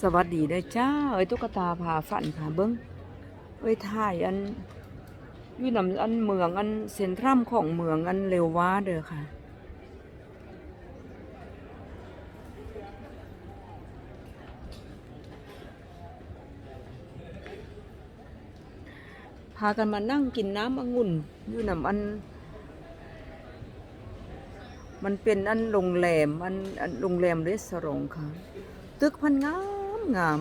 สวัสดีเด้อจ้า เอ้ยตุ๊กตาพาฝันค่ะเบิ้งเอ้ยถ่ายอันอยู่นำอันเมืองอันเซ็นทรัมของเมืองอันเร็วว่าเด้อค่ะ พากันมานั่งกินน้ำองุ่นอยู่นำอัน มันเป็นอันโรงแรมอันอันโรงแรมเรสอร์ทค่ะ ตึกพันงามงาม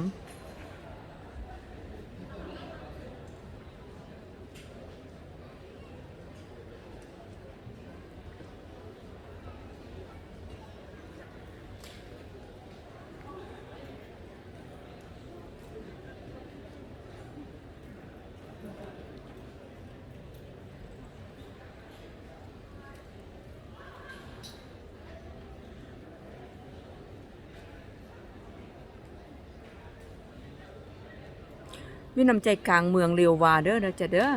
วินำใจกลางเมืองเรียววาเด้อนะจ๊ะเด้อ